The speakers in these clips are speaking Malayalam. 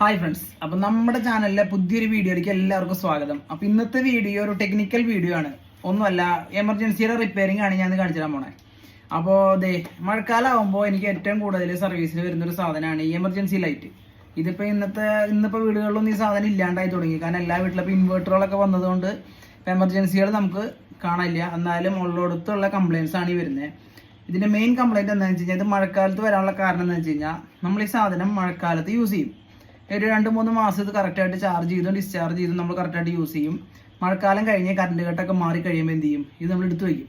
ഹായ് ഫ്രണ്ട്സ് അപ്പൊ നമ്മുടെ ചാനലിലെ പുതിയൊരു വീഡിയോയിലേക്ക് എല്ലാവർക്കും സ്വാഗതം. അപ്പൊ ഇന്നത്തെ വീഡിയോ ഒരു ടെക്നിക്കൽ വീഡിയോ ആണ്. ഒന്നുമല്ല എമർജൻസിയുടെ റിപ്പയറിംഗ് ആണ് ഞാൻ കാണിച്ചു തരാൻ പോണേ. അപ്പോൾ ദേ മഴക്കാലാവുമ്പോ എനിക്ക് ഏറ്റവും കൂടുതൽ സർവീസിൽ വരുന്ന ഒരു സാധനമാണ് ഈ എമർജൻസി ലൈറ്റ് ഇതിപ്പോ ഇന്നത്തെ ഇന്നിപ്പോ വീടുകളിലൊന്നും ഈ സാധനം ഇല്ലാണ്ടായി തുടങ്ങി. കാരണം എല്ലാ വീട്ടിലും ഇപ്പൊ ഇൻവേർട്ടറുകളൊക്കെ വന്നതുകൊണ്ട് എമർജൻസികൾ നമുക്ക് കാണാനില്ല. എന്നാലും ഉള്ളിടത്തുള്ള കംപ്ലൈൻസ് ആണ് ഈ വരുന്നത് ഇതിന്റെ മെയിൻ കംപ്ലൈന്റ് എന്താണെന്ന് വെച്ച് കഴിഞ്ഞാൽ ഇത് മഴക്കാലത്ത് വരാനുള്ള കാരണം എന്താണെന്ന് വെച്ച് കഴിഞ്ഞാൽ നമ്മൾ ഈ സാധനം മഴക്കാലത്ത് യൂസ് ചെയ്യും. ഒരു രണ്ട് മൂന്ന് മാസം ഇത് കറക്റ്റായിട്ട് ചാർജ് ചെയ്തും ഡിസ്ചാർജ് ചെയ്തും നമ്മൾ കറക്റ്റായിട്ട് യൂസ് ചെയ്യും. മഴക്കാലം കഴിഞ്ഞ് കറണ്ട് കട്ടൊക്കെ മാറി കഴിയുമ്പോൾ എന്ത് ചെയ്യും? ഇത് നമ്മൾ എടുത്തു വയ്ക്കും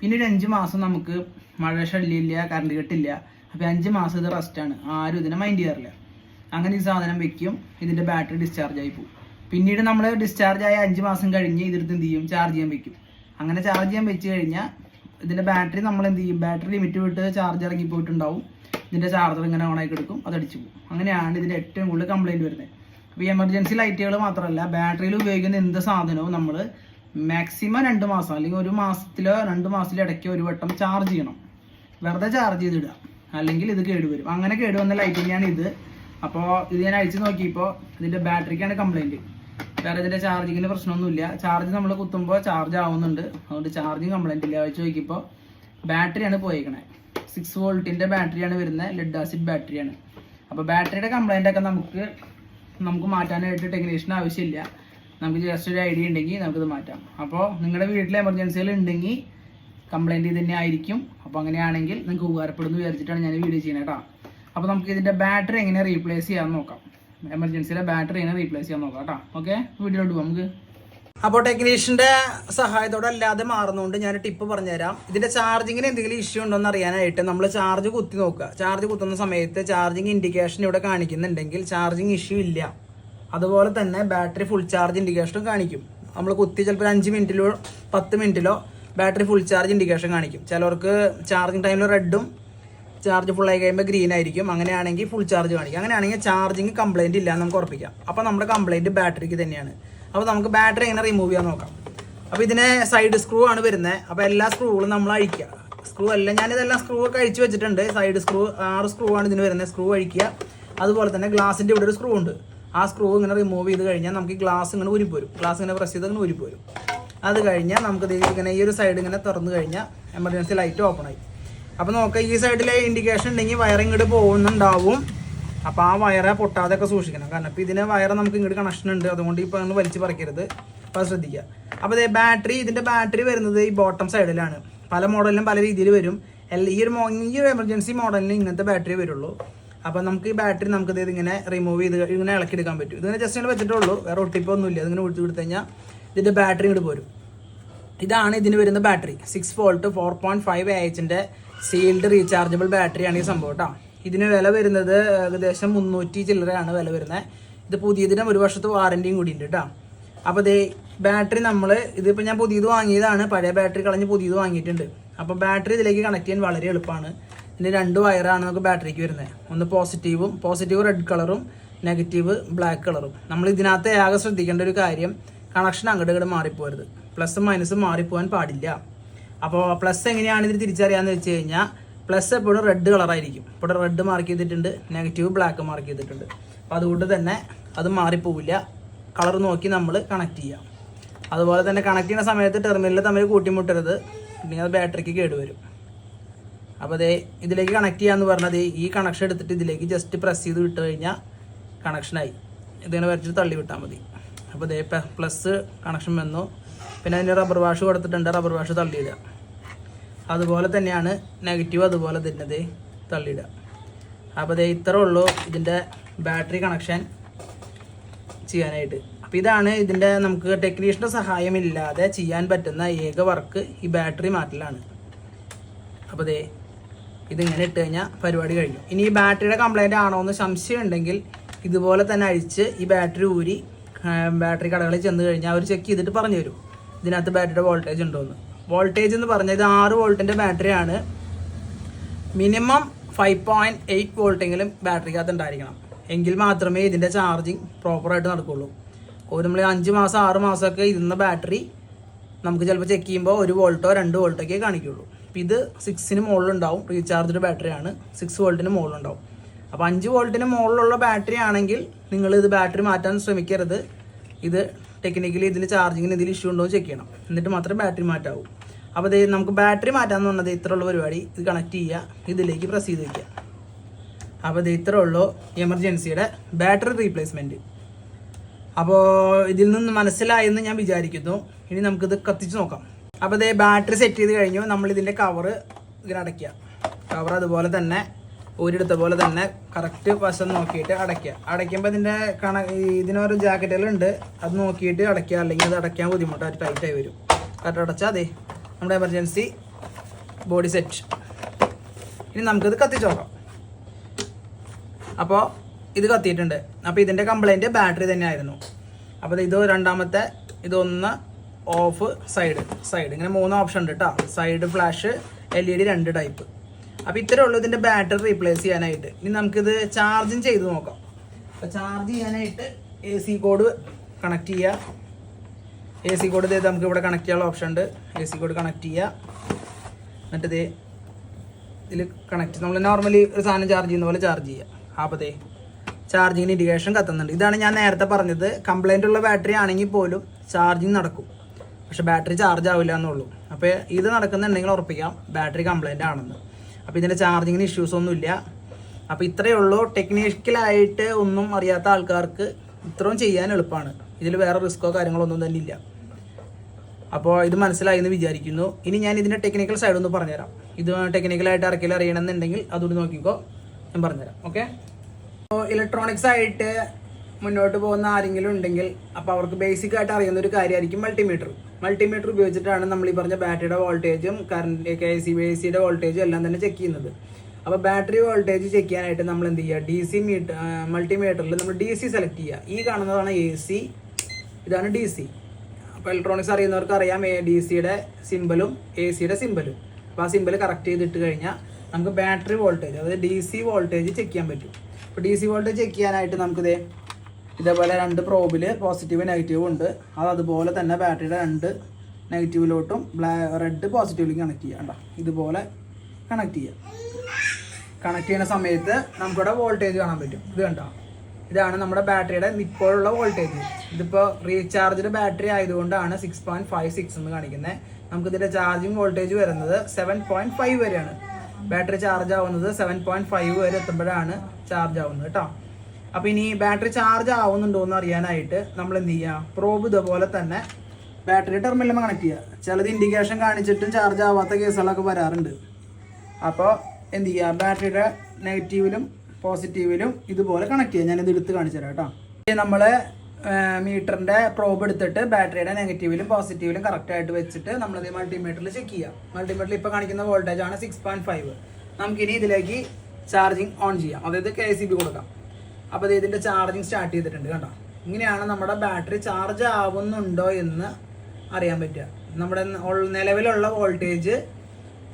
പിന്നെ ഒരു അഞ്ച് മാസം നമുക്ക് മഴ ശല്യമില്ല കറണ്ട് കെട്ടില്ല അപ്പോൾ അഞ്ച് മാസം ഇത് റെസ്റ്റാണ് ആരും ഇതിനെ മൈൻഡ് ചെയ്യാറില്ല. അങ്ങനെ ഈ സാധനം വെക്കും ഇതിന്റെ ബാറ്ററി ഡിസ്ചാർജ് ആയി പോകും. പിന്നീട് നമ്മൾ ഡിസ്ചാർജ് ആയ അഞ്ച് മാസം കഴിഞ്ഞ് ഇതെടുത്ത് എന്ത് ചെയ്യും? ചാർജ് ചെയ്യാൻ വെക്കും. അങ്ങനെ ചാർജ് ചെയ്യാൻ വെച്ച് കഴിഞ്ഞാൽ ഇതിന്റെ ബാറ്ററി നമ്മൾ എന്ത് ചെയ്യും? ബാറ്ററി ലിമിറ്റ് വിട്ട് ചാർജ് ഇറങ്ങി പോയിട്ടുണ്ടാവും ഇതിന്റെ ചാർജർ ഇങ്ങനെ ഓണാക്കി കിടക്കും അത് അടിച്ചു പോകും. അങ്ങനെയാണ് ഇതിന്റെ ഏറ്റവും കൂടുതൽ കംപ്ലയിന്റ് വരുന്നത്. അപ്പോൾ ഈ എമർജൻസി ലൈറ്റുകൾ മാത്രമല്ല ബാറ്ററിയിൽ ഉപയോഗിക്കുന്ന എന്ത് സാധനവും നമ്മൾ മാക്സിമം രണ്ട് മാസം അല്ലെങ്കിൽ ഒരു മാസത്തിലോ രണ്ട് മാസത്തിലോ ഇടയ്ക്ക് ഒരു വട്ടം ചാർജ് ചെയ്യണം. വെറുതെ ചാർജ് ചെയ്തിടുക. അല്ലെങ്കിൽ ഇത് കേടുവരും. അങ്ങനെ കേടുവന്ന ലൈറ്റ് തന്നെയാണ് ഇത്. അപ്പോൾ ഇത് ഞാൻ അഴിച്ച് നോക്കിയപ്പോൾ ഇതിന്റെ ബാറ്ററിക്കാണ് കംപ്ലയിന്റ് വേറെ ഇതിന്റെ ചാർജിങ്ങിന് പ്രശ്നമൊന്നുമില്ല. ചാർജ് നമ്മൾ കുത്തുമ്പോൾ ചാർജ് ആവുന്നുണ്ട്. അതുകൊണ്ട് ചാർജിങ് കംപ്ലയിന്റ് ഇല്ല. അഴിച്ച് നോക്കിയപ്പോൾ ബാറ്ററിയാണ് പോയേക്കണേ. സിക്സ് വോൾട്ടിന്റെ ബാറ്ററിയാണ് വരുന്നത്. ലെഡ് ആസിഡ് ബാറ്ററിയാണ് അപ്പോൾ ബാറ്ററിയുടെ കംപ്ലൈന്റ് ഒക്കെ നമുക്ക് നമുക്ക് മാറ്റാനായിട്ട് ടെക്നീഷ്യൻ ആവശ്യമില്ല. നമുക്ക് ജസ്റ്റ് ഒരു ഐഡിയ ഉണ്ടെങ്കിൽ നമുക്കിത് മാറ്റാം. അപ്പോൾ നിങ്ങളുടെ വീട്ടിൽ എമർജൻസികൾ ഉണ്ടെങ്കിൽ കംപ്ലൈന്റ് ഇത് തന്നെ ആയിരിക്കും. അപ്പോൾ അങ്ങനെയാണെങ്കിൽ നിങ്ങൾക്ക് ഉപകാരപ്പെടുന്നു വിചാരിച്ചിട്ടാണ് ഞാൻ വീഡിയോ ചെയ്യുന്നത് കേട്ടോ. അപ്പോൾ നമുക്ക് ഇതിന്റെ ബാറ്ററി എങ്ങനെ റീപ്ലേസ് ചെയ്യാമെന്ന് നോക്കാം. എമർജൻസിയിലെ ബാറ്ററി എങ്ങനെ റീപ്ലേസ് ചെയ്യാൻ നോക്കാം കേട്ടോ. ഓക്കെ വീഡിയോ പോകാം നമുക്ക്. അപ്പോൾ ടെക്നീഷ്യന്റെ സഹായത്തോടെ അല്ലാതെ മാറുന്നതുകൊണ്ട് ഞാൻ ടിപ്പ് പറഞ്ഞുതരാം. ഇതിന്റെ ചാർജിങ്ങിന് എന്തെങ്കിലും ഇഷ്യൂ ഉണ്ടോ എന്ന് അറിയാനായിട്ട് നമ്മൾ ചാർജ് കുത്തി നോക്കുക. ചാർജ് കുത്തുന്ന സമയത്ത് ചാർജിങ് ഇൻഡിക്കേഷൻ ഇവിടെ കാണിക്കുന്നുണ്ടെങ്കിൽ ചാർജിങ് ഇഷ്യൂ ഇല്ല. അതുപോലെ തന്നെ ബാറ്ററി ഫുൾ ചാർജ് ഇൻഡിക്കേഷനും കാണിക്കും. നമ്മൾ കുത്തി ചിലപ്പോൾ ഒരു അഞ്ച് മിനിറ്റിലോ പത്ത് മിനിറ്റിലോ ബാറ്ററി ഫുൾ ചാർജ് ഇൻഡിക്കേഷൻ കാണിക്കും. ചിലവർക്ക് ചാർജിങ് ടൈമിൽ റെഡും ചാർജ് ഫുൾ ആയി കഴിയുമ്പോൾ ഗ്രീൻ ആയിരിക്കും. അങ്ങനെയാണെങ്കിൽ ഫുൾ ചാർജ് കാണിക്കും. അങ്ങനെയാണെങ്കിൽ ചാർജിങ് കംപ്ലൈന്റ് ഇല്ല നമുക്ക് ഉറപ്പിക്കാം. അപ്പോൾ നമ്മുടെ കംപ്ലൈന്റ് ബാറ്ററിക്ക് തന്നെയാണ്. അപ്പോൾ നമുക്ക് ബാറ്ററി എങ്ങനെ റിമൂവ് ചെയ്യാൻ നോക്കാം. അപ്പോൾ ഇതിന് സൈഡ് സ്ക്രൂ ആണ് വരുന്നത് അപ്പോൾ എല്ലാ സ്ക്രൂകളും നമ്മൾ അഴിക്കുക. സ്ക്രൂ അല്ല ഞാനിതെല്ലാം സ്ക്രൂ ഒക്കെ അഴിച്ചു വെച്ചിട്ടുണ്ട്. സൈഡ് സ്ക്രൂ ആറ് സ്ക്രൂ ആണ് ഇതിന് വരുന്നത് സ്ക്രൂ അഴിക്കുക. അതുപോലെ തന്നെ ഗ്ലാസിന്റെ ഇവിടെ ഒരു സ്ക്രൂ ഉണ്ട്. ആ സ്ക്രൂ ഇങ്ങനെ റിമൂവ് ചെയ്ത് കഴിഞ്ഞാൽ നമുക്ക് ഗ്ലാസ് ഇങ്ങനെ ഉരിപ്പോരും ഗ്ലാസ് ഇങ്ങനെ പ്രസ് ചെയ്ത് ഇങ്ങനെ ഉരിപ്പോരും അത് കഴിഞ്ഞാൽ നമുക്ക് ഇങ്ങനെ ഈ ഒരു സൈഡ് ഇങ്ങനെ തുറന്നു കഴിഞ്ഞാൽ എമർജൻസി ലൈറ്റ് ഓപ്പൺ ആയി. അപ്പോൾ നോക്കാം ഈ സൈഡിലെ ഇൻഡിക്കേഷൻ ഉണ്ടെങ്കിൽ വയർ ഇങ്ങോട്ട് പോകുന്നുണ്ടാവും. അപ്പോൾ ആ വയറെ പൊട്ടാതെ ഒക്കെ സൂക്ഷിക്കണം. കാരണം ഇപ്പോൾ ഇതിന് വയറ് നമുക്ക് ഇങ്ങോട്ട് കണക്ഷൻ ഉണ്ട്. അതുകൊണ്ട് ഇപ്പോൾ നിങ്ങൾ വലിച്ച് പറിക്കരുത്. അപ്പോൾ ശ്രദ്ധിക്കുക. അപ്പോൾ ഇതേ ബാറ്ററി ഇതിന്റെ ബാറ്ററി വരുന്നത് ഈ ബോട്ടം സൈഡിലാണ് പല മോഡലിലും പല രീതിയിൽ വരും. ഈ ഒരു ഈ ഒരു എമർജൻസി മോഡലിന് ഇങ്ങനത്തെ ബാറ്ററി വരുള്ളൂ. അപ്പോൾ നമുക്ക് ഈ ബാറ്ററി നമുക്ക് ഇത് ഇങ്ങനെ റിമൂവ് ചെയ്ത് ഇങ്ങനെ ഇളക്കിയെടുക്കാൻ പറ്റും. ഇതിങ്ങനെ ജസ്റ്റ് ഇങ്ങനെ വെച്ചിട്ടുള്ളൂ. വേറെ ഒട്ടിപ്പൊന്നുമില്ല ഇതിങ്ങനെ ഒഴിച്ച് കൊടുത്തു കഴിഞ്ഞാൽ ഇതിന്റെ ബാറ്ററി ഇങ്ങോട്ട് പോരും. ഇതാണ് ഇതിന് വരുന്ന battery six volt four point five എച്ചിന്റെ sealed rechargeable ബാറ്ററിയാണ് ഈ സംഭവം കേട്ടോ ഇതിന് വില വരുന്നത് ഏകദേശം മുന്നൂറ്റി ചില്ലറയാണ് വില വരുന്നത്. ഇത് പുതിയതിനും ഒരു വർഷത്തെ വാറന്റിയും കൂടി ഉണ്ട് കേട്ടോ അപ്പോൾ ദേ ബാറ്ററി നമ്മൾ ഇതിപ്പോൾ ഞാൻ പുതിയത് വാങ്ങിയതാണ്. പഴയ ബാറ്ററി കളഞ്ഞ് പുതിയത് വാങ്ങിയിട്ടുണ്ട്. അപ്പോൾ ബാറ്ററി ഇതിലേക്ക് കണക്ട് ചെയ്യാൻ വളരെ എളുപ്പമാണ്. ഇതിന് രണ്ട് വയറാണ് നമുക്ക് ബാറ്ററിക്ക് വരുന്നത്. ഒന്ന് പോസിറ്റീവും പോസിറ്റീവ് റെഡ് കളറും നെഗറ്റീവ് ബ്ലാക്ക് കളറും നമ്മൾ ഇതിനകത്ത് ആകെ ശ്രദ്ധിക്കേണ്ട ഒരു കാര്യം കണക്ഷൻ അങ്ങോട്ട് ഇങ്ങോട്ട് മാറിപ്പോരുത്. പ്ലസ് മൈനസും മാറിപ്പോകാൻ പാടില്ല. അപ്പോൾ പ്ലസ് എങ്ങനെയാണ് ഇതിന് തിരിച്ചറിയാമെന്ന് വെച്ച് കഴിഞ്ഞാൽ പ്ലസ് എപ്പോഴും റെഡ് കളറായിരിക്കും ഇവിടെ റെഡ് മാർക്ക് ചെയ്തിട്ടുണ്ട് നെഗറ്റീവ് ബ്ലാക്ക് മാർക്ക് ചെയ്തിട്ടുണ്ട്. അപ്പോൾ അതുകൊണ്ട് തന്നെ അത് മാറിപ്പോവില്ല. കളർ നോക്കി നമ്മൾ കണക്ട് ചെയ്യാം. അതുപോലെ തന്നെ കണക്ട് ചെയ്യുന്ന സമയത്ത് ടെർമിനൽ തമ്മിൽ കൂട്ടിമുട്ടരുത്. അല്ലെങ്കിൽ അത് ബാറ്ററിക്ക് കേടുവരും അപ്പോൾ അതേ ഇതിലേക്ക് കണക്ട് ചെയ്യാമെന്ന് പറഞ്ഞത് ഈ കണക്ഷൻ എടുത്തിട്ട് ഇതിലേക്ക് ജസ്റ്റ് പ്രസ് ചെയ്ത് വിട്ട് കഴിഞ്ഞാൽ കണക്ഷനായി ഇതിങ്ങനെ വരച്ചിട്ട് തള്ളി വിട്ടാൽ മതി. അപ്പോൾ ഇതേ പ്ലസ് കണക്ഷൻ വന്നു. പിന്നെ അതിന് റബ്ബർ വാഷ് കൊടുത്തിട്ടുണ്ട്. റബ്ബർ വാഷ് തള്ളിയിടുക. അതുപോലെ തന്നെയാണ് നെഗറ്റീവ് അതുപോലെ തന്നെ ദേ തള്ളിയിടുക. അപ്പോൾ അതേ ഇത്രേ ഉള്ളൂ ഇതിന്റെ ബാറ്ററി കണക്ഷൻ ചെയ്യാനായിട്ട്. അപ്പോൾ ഇതാണ് ഇതിന്റെ നമുക്ക് ടെക്നീഷ്യന്റെ സഹായമില്ലാതെ ചെയ്യാൻ പറ്റുന്ന ഏക വർക്ക് ഈ ബാറ്ററി മാറ്റലാണ്. അപ്പോൾ അതേ ഇതിങ്ങനെ ഇട്ട് കഴിഞ്ഞാൽ പരിപാടി കഴിഞ്ഞു. ഇനി ഈ ബാറ്ററിയുടെ കംപ്ലൈന്റ് ആണോ എന്ന് സംശയം ഉണ്ടെങ്കിൽ ഇതുപോലെ തന്നെ അഴിച്ച് ഈ ബാറ്ററി ഊരി ബാറ്ററി കടകളിൽ ചെന്ന് കഴിഞ്ഞാൽ അവർ ചെക്ക് ചെയ്തിട്ട് പറഞ്ഞു തരും ഇതിനകത്ത് ബാറ്ററിയുടെ വോൾട്ടേജ് ഉണ്ടോ എന്ന് വോൾട്ടേജ് എന്ന് പറഞ്ഞാൽ ഇത് ആറ് വോൾട്ടിന്റെ ബാറ്ററിയാണ് മിനിമം ഫൈവ് പോയിന്റ് എയ്റ്റ് വോൾട്ടെങ്കിലും ബാറ്ററിക്കകത്ത് ഉണ്ടായിരിക്കണം. എങ്കിൽ മാത്രമേ ഇതിന്റെ ചാർജിങ് പ്രോപ്പറായിട്ട് നടക്കുകയുള്ളൂ ഒരു നമ്മൾ അഞ്ച് മാസം ആറ് മാസമൊക്കെ ഇരുന്ന ബാറ്ററി നമുക്ക് ചിലപ്പോൾ ചെക്ക് ചെയ്യുമ്പോൾ ഒരു വോൾട്ടോ രണ്ട് വോൾട്ടൊക്കെ കാണിക്കുള്ളൂ. അപ്പോൾ ഇത് സിക്സിന് മുകളിലുണ്ടാവും. റീചാർജ്ഡ് ബാറ്ററിയാണ് സിക്സ് വോൾട്ടിന് മുകളിലുണ്ടാവും. അപ്പോൾ അഞ്ച് വോൾട്ടിന് മുകളിലുള്ള ബാറ്ററി ആണെങ്കിൽ നിങ്ങൾ ഇത് ബാറ്ററി മാറ്റാൻ ശ്രമിക്കരുത്. ഇത് ടെക്നിക്കലി ഇതിന് ചാർജിങ്ങിന് ഇതിൽ ഇഷ്യൂ ഉണ്ടോ എന്ന് ചെക്ക് ചെയ്യണം. എന്നിട്ട് മാത്രമേ ബാറ്ററി മാറ്റാവൂ. അപ്പോൾ ഇത് നമുക്ക് ബാറ്ററി മാറ്റാന്ന് പറഞ്ഞത് ഇത്ര ഉള്ള പരിപാടി. ഇത് കണക്ട് ചെയ്യുക ഇതിലേക്ക് പ്രസ് ചെയ്ത് വയ്ക്കുക അപ്പോൾ ഇത് ഇത്ര ഉള്ളൂ എമർജൻസിയുടെ ബാറ്ററി റീപ്ലേസ്മെന്റ് അപ്പോൾ ഇതിൽ നിന്ന് മനസ്സിലായെന്ന് ഞാൻ വിചാരിക്കുന്നു. ഇനി നമുക്കിത് കത്തിച്ച് നോക്കാം. അപ്പോൾ ഇതേ ബാറ്ററി സെറ്റ് ചെയ്ത് കഴിഞ്ഞു. നമ്മൾ ഇതിന്റെ കവറ് ഇങ്ങനെ അടയ്ക്കുക കവർ അതുപോലെ തന്നെ ഊരിയെടുത്ത പോലെ തന്നെ കറക്റ്റ് വശം നോക്കിയിട്ട് അടയ്ക്കുക അടയ്ക്കുമ്പോൾ ഇതിന്റെ കണ ഇതിനോരോ ജാക്കറ്റുകളുണ്ട് അത് നോക്കിയിട്ട് അടയ്ക്കുക അല്ലെങ്കിൽ അത് അടയ്ക്കാൻ ബുദ്ധിമുട്ടായിട്ട് ടൈറ്റായി വരും. കറക്റ്റ് അടച്ചാൽ അതെ നമ്മുടെ എമർജൻസി ബോഡി സെറ്റ് ഇനി നമുക്കിത് കത്തിച്ച് നോക്കാം. അപ്പോൾ ഇത് കത്തിയിട്ടുണ്ട്. അപ്പോൾ ഇതിന്റെ കംപ്ലൈന്റ് ബാറ്ററി തന്നെയായിരുന്നു. അപ്പോൾ ഇത് രണ്ടാമത്തെ ഇതൊന്ന് ഓഫ് സൈഡ് സൈഡ് ഇങ്ങനെ മൂന്ന് ഓപ്ഷൻ ഉണ്ട് കേട്ടോ side flash L E D രണ്ട് ടൈപ്പ് അപ്പോൾ ഇത്രേ ഉള്ളൂ ഇതിന്റെ ബാറ്ററി റീപ്ലേസ് ചെയ്യാനായിട്ട്. ഇനി നമുക്കിത് ചാർജിങ് ചെയ്ത് നോക്കാം. അപ്പോൾ ചാർജ് ചെയ്യാനായിട്ട് എ സി കോഡ് കണക്ട് ചെയ്യുക എ സി കോഡ് ചെയ്ത് നമുക്ക് ഇവിടെ കണക്ട് ചെയ്യാനുള്ള ഓപ്ഷൻ ഉണ്ട്. എ സി കോഡ് കണക്ട് ചെയ്യുക എന്നിട്ട് ഇതേ ഇതിൽ കണക്ട് നമ്മൾ നോർമലി ഒരു സാധനം ചാർജ് ചെയ്യുന്ന പോലെ ചാർജ് ചെയ്യുക ആപ്പത്തേ ചാർജിങ്ങിന് ഇൻഡിക്കേഷൻ കത്തുന്നുണ്ട്. ഇതാണ് ഞാൻ നേരത്തെ പറഞ്ഞത്. കംപ്ലൈന്റ് ഉള്ള ബാറ്ററി ആണെങ്കിൽ പോലും ചാർജിങ് നടക്കും. പക്ഷേ ബാറ്ററി ചാർജ് ആവില്ല എന്നുള്ളൂ. അപ്പോൾ ഇത് നടക്കുന്നുണ്ടെങ്കിൽ ഉറപ്പിക്കാം. ബാറ്ററി കംപ്ലൈന്റ് ആണെന്ന്. അപ്പോൾ ഇതിന്റെ ചാർജിങ്ങിന് ഇഷ്യൂസ് ഒന്നുമില്ല അപ്പോൾ ഇത്രയേ ഉള്ളൂ. ടെക്നിക്കലായിട്ട് ഒന്നും അറിയാത്ത ആൾക്കാർക്ക് ഇത്രയും ചെയ്യാൻ എളുപ്പമാണ്. ഇതിൽ വേറെ റിസ്ക്കോ കാര്യങ്ങളോ ഒന്നും തന്നെ ഇല്ല. അപ്പോൾ ഇത് മനസ്സിലായി എന്ന് വിചാരിക്കുന്നു. ഇനി ഞാൻ ഇതിന്റെ ടെക്നിക്കൽ സൈഡ് ഒന്ന് പറഞ്ഞുതരാം. ഇത് ടെക്നിക്കലായിട്ട് ഇറക്കിൽ അറിയണമെന്നുണ്ടെങ്കിൽ അതുകൊണ്ട് നോക്കിക്കോ. ഞാൻ പറഞ്ഞുതരാം. ഓക്കെ അപ്പോൾ ഇലക്ട്രോണിക്സ് ആയിട്ട് മുന്നോട്ട് പോകുന്ന ആരെങ്കിലും ഉണ്ടെങ്കിൽ അപ്പോൾ അവർക്ക് ബേസിക് ആയിട്ട് അറിയുന്ന ഒരു കാര്യമായിരിക്കും മൾട്ടിമീറ്റർ മൾട്ടിമീറ്റർ ഉപയോഗിച്ചിട്ടാണ് നമ്മൾ ഈ പറഞ്ഞ ബാറ്ററിയുടെ വോൾട്ടേജും കറണ്ട് കെ സി ബി സിയുടെ വോൾട്ടേജും എല്ലാം തന്നെ ചെക്ക് ചെയ്യുന്നത്. അപ്പോൾ ബാറ്ററി വോൾട്ടേജ് ചെക്ക് ചെയ്യാനായിട്ട് നമ്മൾ എന്ത് ചെയ്യുക? ഡി സി മീറ്റർ മൾട്ടിമീറ്ററിൽ നമ്മൾ ഡി സി സെലക്ട് ചെയ്യുക. ഈ കാണുന്നതാണ് എ സി ഇതാണ് ഡി സി അപ്പോൾ ഇലക്ട്രോണിക്സ് അറിയുന്നവർക്ക് അറിയാം എ ഡി സിയുടെ സിമ്പലും എ സിയുടെ സിമ്പലും അപ്പോൾ ആ സിമ്പൽ കറക്റ്റ് ചെയ്തിട്ട് കഴിഞ്ഞാൽ നമുക്ക് ബാറ്ററി വോൾട്ടേജ് അതായത് ഡി സി വോൾട്ടേജ് ചെക്ക് ചെയ്യാൻ പറ്റും. അപ്പോൾ ഡി സി വോൾട്ടേജ് ചെക്ക് ചെയ്യാനായിട്ട് നമുക്കിത് ഇതേപോലെ രണ്ട് പ്രോബിൽ പോസിറ്റീവ് നെഗറ്റീവ് ഉണ്ട്. അത് അതുപോലെ തന്നെ ബാറ്ററിയുടെ രണ്ട് നെഗറ്റീവിലോട്ടും ബ്ലാ റെഡ് പോസിറ്റീവിലേക്ക് കണക്ട് ചെയ്യുക കണ്ടോ ഇതുപോലെ കണക്ട് ചെയ്യുക കണക്ട് ചെയ്യുന്ന സമയത്ത് നമുക്കിവിടെ വോൾട്ടേജ് കാണാൻ പറ്റും. ഇത് കണ്ടോ? ഇതാണ് നമ്മുടെ ബാറ്ററിയുടെ ഇപ്പോഴുള്ള വോൾട്ടേജ്. ഇതിപ്പോൾ റീചാർജ്ഡ് ബാറ്ററി ആയതുകൊണ്ടാണ് സിക്സ് പോയിന്റ് ഫൈവ് സിക്സ് എന്ന് കാണിക്കുന്നത് നമുക്ക് ഇതിന്റെ ചാർജിങ് വോൾട്ടേജ് വരുന്നത് സെവൻ പോയിന്റ് ഫൈവ് വരെയാണ്. ബാറ്ററി ചാർജ് ആവുന്നത് സെവൻ പോയിന്റ് ഫൈവ് വരെ എത്തുമ്പോഴാണ് ചാർജ് ആവുന്നത് കേട്ടോ. അപ്പോൾ ഇനി ബാറ്ററി ചാർജ് ആവുന്നുണ്ടോ എന്ന് അറിയാനായിട്ട് നമ്മൾ എന്ത് ചെയ്യുക പ്രോബ് ഇതുപോലെ തന്നെ ബാറ്ററി ടെർമിനലും കണക്ട് ചെയ്യുക ചിലത് ഇൻഡിക്കേഷൻ കാണിച്ചിട്ടും ചാർജ് ആവാത്ത കേസുകളൊക്കെ വരാറുണ്ട്. അപ്പോൾ എന്ത് ചെയ്യുക ബാറ്ററിയുടെ നെഗറ്റീവിലും പോസിറ്റീവിലും ഇതുപോലെ കണക്ട് ചെയ്യാം. ഞാനിത് എടുത്ത് കാണിച്ചു തരാം കേട്ടോ നമ്മൾ മീറ്ററിന്റെ പ്രോബ് എടുത്തിട്ട് ബാറ്ററിയുടെ നെഗറ്റീവിലും പോസിറ്റീവിലും കറക്റ്റായിട്ട് വെച്ചിട്ട് നമ്മളത് മൾട്ടിമീറ്ററിൽ ചെക്ക് ചെയ്യാം. മൾട്ടിമീറ്ററിൽ ഇപ്പോൾ കാണിക്കുന്ന വോൾട്ടേജ് ആണ് സിക്സ് പോയിന്റ് ഫൈവ് നമുക്കിനി ഇതിലേക്ക് ചാർജിങ് ഓൺ ചെയ്യാം. അതായത് കെ സി ബി കൊടുക്കാം. അപ്പോൾ ഇത് ഇതിന്റെ ചാർജിങ് സ്റ്റാർട്ട് ചെയ്തിട്ടുണ്ട് കേട്ടോ ഇങ്ങനെയാണ് നമ്മുടെ ബാറ്ററി ചാർജ് ആവുന്നുണ്ടോ എന്ന് അറിയാൻ പറ്റുക. നമ്മുടെ നിലവിലുള്ള വോൾട്ടേജ്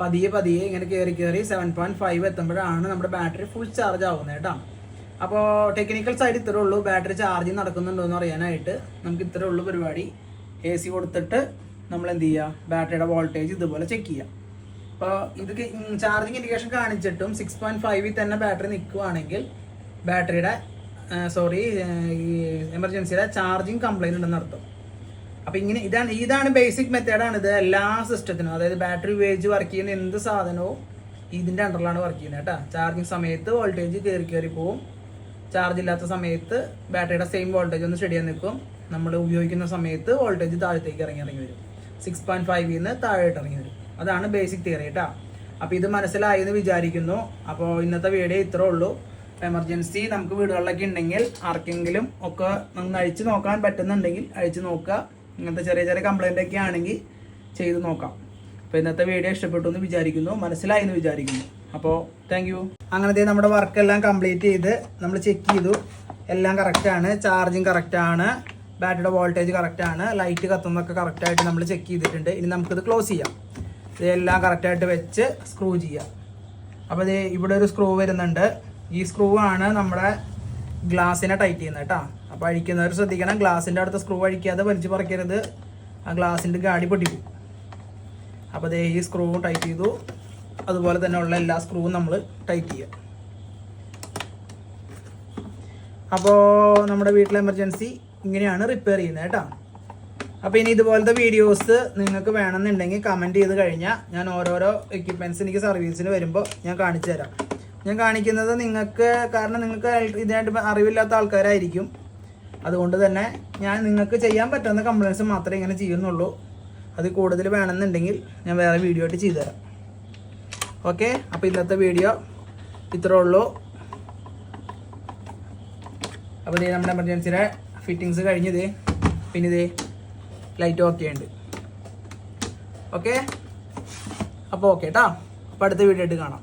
പതിയെ പതിയെ ഇങ്ങനെ കയറി കയറി സെവൻ പോയിന്റ് ഫൈവ് എത്തുമ്പോഴാണ് നമ്മുടെ ബാറ്ററി ഫുൾ ചാർജ് ആവുന്നത് കേട്ടോ. അപ്പോൾ ടെക്നിക്കൽ സൈഡ് ഇത്രേ ഉള്ളൂ. ബാറ്ററി ചാർജ് നടക്കുന്നുണ്ടോ എന്ന് അറിയാനായിട്ട് നമുക്ക് ഇത്രേ ഉള്ളൂ പരിപാടി. എ സി കൊടുത്തിട്ട് നമ്മൾ എന്ത് ചെയ്യുക ബാറ്ററിയുടെ വോൾട്ടേജ് ഇതുപോലെ ചെക്ക് ചെയ്യുക അപ്പോൾ ഇത് ചാർജിങ് ഇൻഡിക്കേഷൻ കാണിച്ചിട്ടും സിക്സ് പോയിന്റ് ഫൈവിൽ തന്നെ ബാറ്ററി നിൽക്കുവാണെങ്കിൽ ബാറ്ററിയുടെ സോറി ഈ എമർജൻസിയുടെ ചാർജിങ് കംപ്ലൈന്റ് ഉണ്ടെന്ന് അർത്ഥം. അപ്പോൾ ഇങ്ങനെ ഇതാണ് ഇതാണ് ബേസിക് മെത്തേഡാണ് ഇത് എല്ലാ സിസ്റ്റത്തിനും അതായത് ബാറ്ററി ഉപയോഗിച്ച് വർക്ക് ചെയ്യുന്ന എന്ത് സാധനവും ഇതിന്റെ അണ്ടറിലാണ് വർക്ക് ചെയ്യുന്നത് കേട്ടോ. ചാർജിങ് സമയത്ത് വോൾട്ടേജ് കയറി കയറി പോവും. ചാർജ് ഇല്ലാത്ത സമയത്ത് ബാറ്ററിയുടെ സെയിം വോൾട്ടേജ് ഒന്ന് സ്റ്റഡി നിൽക്കും. നമ്മൾ ഉപയോഗിക്കുന്ന സമയത്ത് വോൾട്ടേജ് താഴത്തേക്ക് ഇറങ്ങി ഇറങ്ങി വരും. സിക്സ് പോയിന്റ് ഫൈവിൽ നിന്ന് താഴോട്ട് ഇറങ്ങി വരും. അതാണ് ബേസിക് തിയറി കേട്ടോ. അപ്പോൾ ഇത് മനസ്സിലായെന്ന് വിചാരിക്കുന്നു. അപ്പോൾ ഇന്നത്തെ വീഡിയോ ഇത്രേ ഉള്ളൂ. എമർജൻസി നമുക്ക് വീടുകളിലൊക്കെ ഉണ്ടെങ്കിൽ ആർക്കെങ്കിലും ഒക്കെ നിങ്ങൾ അഴിച്ചു നോക്കാൻ പറ്റുന്നുണ്ടെങ്കിൽ അഴിച്ച് നോക്കുക. ഇങ്ങനത്തെ ചെറിയ ചെറിയ കംപ്ലൈന്റ് ഒക്കെ ആണെങ്കിൽ ചെയ്ത് നോക്കാം. അപ്പോൾ ഇന്നത്തെ വീഡിയോ ഇഷ്ടപ്പെട്ടു എന്ന് വിചാരിക്കുന്നു. മനസ്സിലായി എന്ന് വിചാരിക്കുന്നു. അപ്പോൾ താങ്ക് യു അങ്ങനത്തെ നമ്മുടെ വർക്കെല്ലാം കംപ്ലീറ്റ് ചെയ്ത് നമ്മൾ ചെക്ക് ചെയ്തു. എല്ലാം കറക്റ്റാണ് ചാർജിങ് കറക്റ്റാണ് ബാറ്ററിയുടെ വോൾട്ടേജ് കറക്റ്റാണ് ലൈറ്റ് കത്തുന്നതൊക്കെ കറക്റ്റായിട്ട് നമ്മൾ ചെക്ക് ചെയ്തിട്ടുണ്ട്. ഇനി നമുക്കിത് ക്ലോസ് ചെയ്യാം. ഇതെല്ലാം കറക്റ്റായിട്ട് വെച്ച് സ്ക്രൂ ചെയ്യാം. അപ്പോൾ ഇത് ഇവിടെ ഒരു സ്ക്രൂ വരുന്നുണ്ട്. ഈ സ്ക്രൂ ആണ് നമ്മുടെ ഗ്ലാസ്സിനെ ടൈറ്റ് ചെയ്യുന്നത് കേട്ടോ അപ്പോൾ അഴിക്കുന്നവർ ശ്രദ്ധിക്കണം ഗ്ലാസിന്റെ അടുത്ത സ്ക്രൂ അഴിക്കാതെ വലിച്ചു പറിക്കരുത്. ആ ഗ്ലാസിന്റെ ഗാഡി പൊട്ടിക്കും അപ്പോൾ അതേ ഈ സ്ക്രൂ ടൈറ്റ് ചെയ്തു. അതുപോലെ തന്നെ ഉള്ള എല്ലാ സ്ക്രൂവും നമ്മൾ ടൈറ്റ് ചെയ്യുക അപ്പോൾ നമ്മുടെ വീട്ടിലെ എമർജൻസി ഇങ്ങനെയാണ് റിപ്പയർ ചെയ്യുന്നത് കേട്ടോ അപ്പോൾ ഇനി ഇതുപോലത്തെ വീഡിയോസ് നിങ്ങൾക്ക് വേണമെന്നുണ്ടെങ്കിൽ കമന്റ് ചെയ്ത് കഴിഞ്ഞാൽ ഞാൻ ഓരോരോ എക്യുപ്മെന്റ്സ് എനിക്ക് സർവീസിന് വരുമ്പോൾ ഞാൻ കാണിച്ചു തരാം. ഞാൻ കാണിക്കുന്നത് നിങ്ങൾക്ക് കാരണം നിങ്ങൾക്ക് ഇതിനായിട്ട് അറിവില്ലാത്ത ആൾക്കാരായിരിക്കും. അതുകൊണ്ട് തന്നെ ഞാൻ നിങ്ങൾക്ക് ചെയ്യാൻ പറ്റുന്ന കംപ്ലൈൻസ് മാത്രമേ ഇങ്ങനെ ചെയ്യുന്നുള്ളൂ. അത് കൂടുതൽ വേണമെന്നുണ്ടെങ്കിൽ ഞാൻ വേറെ വീഡിയോ ആയിട്ട് ചെയ്തു തരാം ഓക്കെ അപ്പോൾ ഇന്നത്തെ വീഡിയോ ഇത്രേ ഉള്ളൂ. അപ്പോൾ ഇതേ നമ്മുടെ എമർജൻസിയുടെ ഫിറ്റിങ്സ് കഴിഞ്ഞത് പിന്നെ ഇതേ ലൈറ്റ് ഓക്കെ ഉണ്ട്. ഓക്കെ അപ്പോൾ ഓക്കെ കേട്ടോ അപ്പോൾ അടുത്ത വീഡിയോ ആയിട്ട് കാണാം.